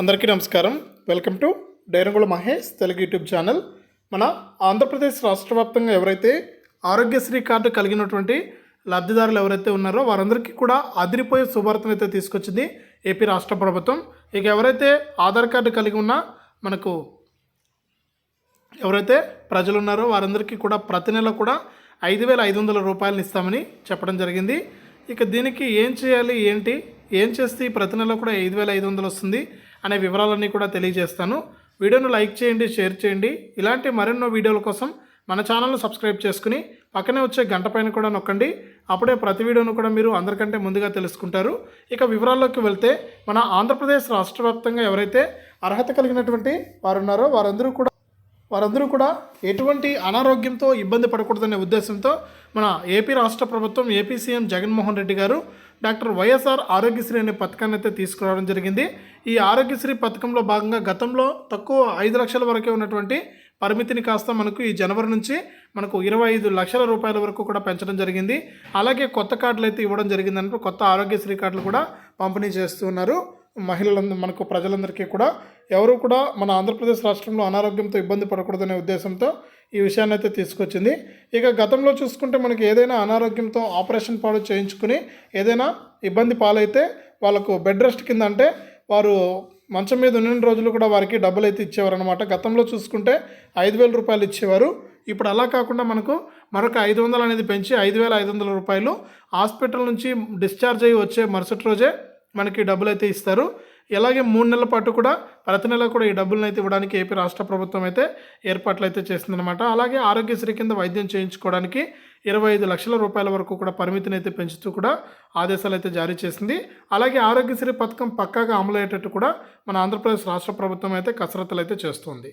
అందరికీ నమస్కారం. Welcome to డైరంగుల Mahesh Telugu YouTube channel. మన ఆంధ్రప్రదేశ్ రాష్ట్ర వ్యాప్తంగా ఎవరైతే ఆరోగ్యశ్రీ కార్డు కలిగినటువంటి లబ్ధిదారులు ఎవరైతే ఉన్నారో వారందరికీ కూడా అదిరిపోయే శుభార్తను అయితే తీసుకొచ్చింది ఏపీ రాష్ట్ర ప్రభుత్వం. ఇక ఎవరైతే ఆధార్ కార్డు కలిగి ఉన్నా మనకు ఎవరైతే ప్రజలు ఉన్నారో వారందరికీ కూడా ప్రతి నెల కూడా ఐదు వేల ఐదు వందల రూపాయలు ఇస్తామని చెప్పడం జరిగింది. ఇక దీనికి ఏం చేయాలి ఏంటి ఏం చేస్తే ప్రతి నెల కూడా ఐదు వేల ఐదు వందలు వస్తుంది? అనే వివరాలన్నీ కూడా తెలియజేస్తాను. వీడియోను లైక్ చేయండి షేర్ చేయండి. ఇలాంటి మరెన్నో వీడియోల కోసం మన ఛానల్ను సబ్స్క్రైబ్ చేసుకుని పక్కనే వచ్చే గంట పైన కూడా నొక్కండి. అప్పుడే ప్రతి వీడియోను కూడా మీరు అందరికంటే ముందుగా తెలుసుకుంటారు. ఇక వివరాల్లోకి వెళ్తే మన ఆంధ్రప్రదేశ్ రాష్ట్ర వ్యాప్తంగా ఎవరైతే అర్హత కలిగినటువంటి వారు ఉన్నారో వారందరూ కూడా వారందరూ కూడా ఎటువంటి అనారోగ్యంతో ఇబ్బంది పడకూడదనే ఉద్దేశంతో మన ఏపీ రాష్ట్ర ప్రభుత్వం ఏపీ సీఎం జగన్మోహన్ రెడ్డి గారు డాక్టర్ వైఎస్ఆర్ ఆరోగ్యశ్రీ అనే పథకాన్ని అయితే తీసుకురావడం జరిగింది. ఈ ఆరోగ్యశ్రీ పథకంలో భాగంగా గతంలో తక్కువ ఐదు లక్షల వరకే ఉన్నటువంటి పరిమితిని కాస్త మనకు ఈ జనవరి నుంచి మనకు ఇరవై ఐదు లక్షల రూపాయల వరకు కూడా పెంచడం జరిగింది. అలాగే కొత్త కార్డులు అయితే ఇవ్వడం జరిగిందంటే కొత్త ఆరోగ్యశ్రీ కార్డులు కూడా పంపిణీ చేస్తున్నారు. మహిళలందరూ మనకు ప్రజలందరికీ కూడా ఎవరు కూడా మన ఆంధ్రప్రదేశ్ రాష్ట్రంలో అనారోగ్యంతో ఇబ్బంది పడకూడదనే ఉద్దేశంతో ఈ విషయాన్ని అయితే తీసుకొచ్చింది. ఇక గతంలో చూసుకుంటే మనకి ఏదైనా అనారోగ్యంతో ఆపరేషన్ పాడు చేయించుకుని ఏదైనా ఇబ్బంది పాలైతే వాళ్ళకు బెడ్ రెస్ట్ కింద అంటే వారు మంచం మీద ఉన్న రోజులు కూడా వారికి డబ్బులు అయితే ఇచ్చేవారు అనమాట గతంలో చూసుకుంటే ఐదు వేల రూపాయలు ఇచ్చేవారు. ఇప్పుడు అలా కాకుండా మనకు మరొక ఐదు వందలు అనేది పెంచి ఐదు వేల ఐదు వందల రూపాయలు హాస్పిటల్ నుంచి డిశ్చార్జ్ అయ్యి వచ్చే మరుసటి రోజే మనకి డబ్బులు అయితే ఇస్తారు. ఇలాగే మూడు నెలల పాటు కూడా ప్రతి నెల కూడా ఈ డబ్బులను అయితే ఇవ్వడానికి ఏపీ రాష్ట్ర ప్రభుత్వం అయితే ఏర్పాట్లు అయితే చేస్తుందన్నమాట. అలాగే ఆరోగ్యశ్రీ కింద వైద్యం చేయించుకోవడానికి ఇరవై ఐదు లక్షల రూపాయల వరకు కూడా పరిమితిని అయితే పెంచుతూ కూడా ఆదేశాలు అయితే జారీ చేసింది. అలాగే ఆరోగ్యశ్రీ పథకం పక్కాగా అమలయ్యేటట్టు కూడా మన ఆంధ్రప్రదేశ్ రాష్ట్ర ప్రభుత్వం అయితే కసరత్తులు అయితే చేస్తుంది.